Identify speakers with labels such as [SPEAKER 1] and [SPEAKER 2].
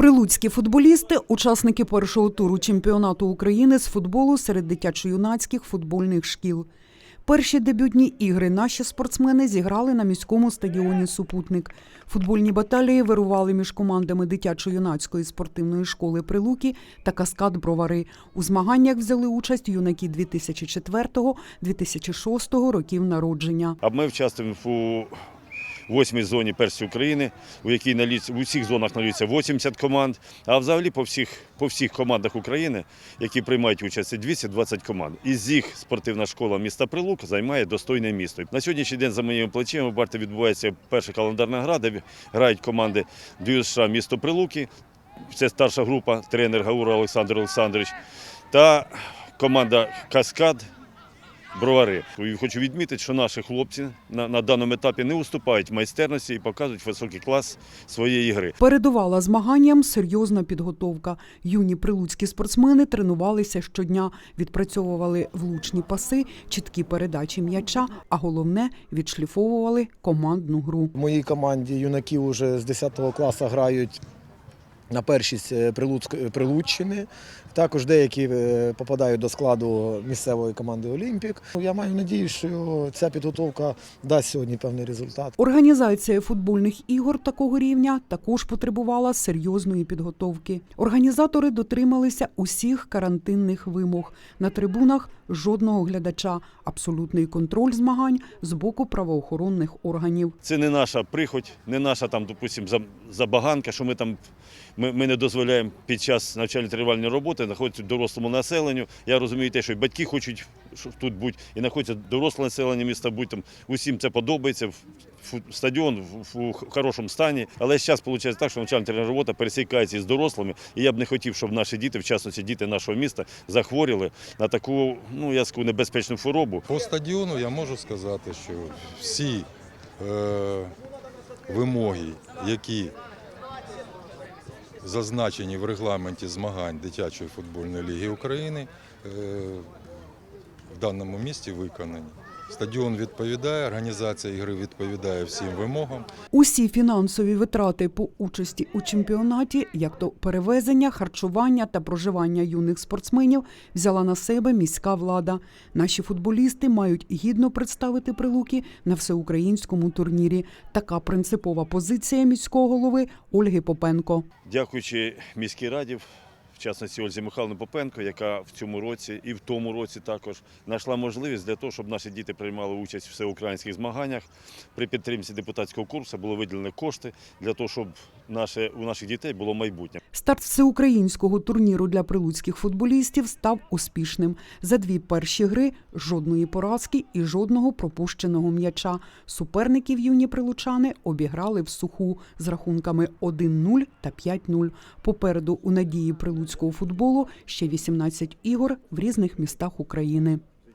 [SPEAKER 1] Прилуцькі футболісти, учасники першого туру чемпіонату України з футболу серед дитячо-юнацьких футбольних шкіл. Перші дебютні ігри наші спортсмени зіграли на міському стадіоні Супутник. Футбольні баталії вирували між командами дитячо-юнацької спортивної школи Прилуки та Каскад Бровари. У змаганнях взяли участь юнаки 2004-2006 років народження.
[SPEAKER 2] А ми участвуємо у восьмій зоні першої України, у якій наліц... в усіх зонах наліться 80 команд. А взагалі по всіх, по всіх командах України, які приймають участь, 220 команд. Із їх спортивна школа міста Прилук займає достойне місто. На сьогоднішній день за моїми плечима ви бачите, відбувається перша календарна гра, де грають команди ДЮСШ місто Прилуки. Це старша група, тренер Гаура Олександр Олександрович та команда Каскад бровари. І Хочу відмітити, що наші хлопці на, на даному етапі не уступають майстерності і показують високий клас своєї гри.
[SPEAKER 1] Передувала змаганням серйозна підготовка. Юні прилуцькі спортсмени тренувалися щодня, відпрацьовували влучні паси, чіткі передачі м'яча, а головне відшліфовували командну гру.
[SPEAKER 3] В моїй команді юнаки вже з 10 класу грають на першість е, Прилуччини. Також деякі е, попадають до складу місцевої команди Олімпік. Я маю надію, що ця підготовка дасть сьогодні певний результат.
[SPEAKER 1] Організація футбольних ігор такого рівня також потребувала серйозної підготовки. Організатори дотрималися усіх карантинних вимог. На трибунах жодного глядача, абсолютний контроль змагань з боку правоохоронних органів.
[SPEAKER 2] Це не наша приходь, не наша там, допустим, забаганка, що ми там ми, ми не дозволяємо під час навчально-тренувальної роботи знаходитися дорослому населенню. Я розумію те, що і батьки хочуть щоб тут бути, і знаходиться доросле населення міста бути там. Усім це подобається. Стадіон в, хорошому стані, але зараз виходить так, що навчальна робота пересікається із дорослими, і я б не хотів, щоб наші діти, в частності діти нашого міста, захворіли на таку, ну я скажу, небезпечну хворобу.
[SPEAKER 4] По стадіону я можу сказати, що всі е, вимоги, які зазначені в регламенті змагань Дитячої футбольної ліги України, е, в даному місті виконані. Стадіон відповідає, організація ігри відповідає всім вимогам.
[SPEAKER 1] Усі фінансові витрати по участі у чемпіонаті, як то перевезення, харчування та проживання юних спортсменів, взяла на себе міська влада. Наші футболісти мають гідно представити прилуки на всеукраїнському турнірі. Така принципова позиція міського голови Ольги Попенко.
[SPEAKER 2] Дякуючи міській раді, частності Ользі Михайловні Попенко, яка в цьому році і в тому році також знайшла можливість для того, щоб наші діти приймали участь в всеукраїнських змаганнях. При підтримці депутатського курсу було виділені кошти для того, щоб наше, у наших дітей було майбутнє.
[SPEAKER 1] Старт всеукраїнського турніру для прилуцьких футболістів став успішним. За дві перші гри жодної поразки і жодного пропущеного м'яча. Суперників юні прилучани обіграли в суху з рахунками 1-0 та 5-0. Попереду у надії прилуцького футболу ще 18 ігор в різних містах України.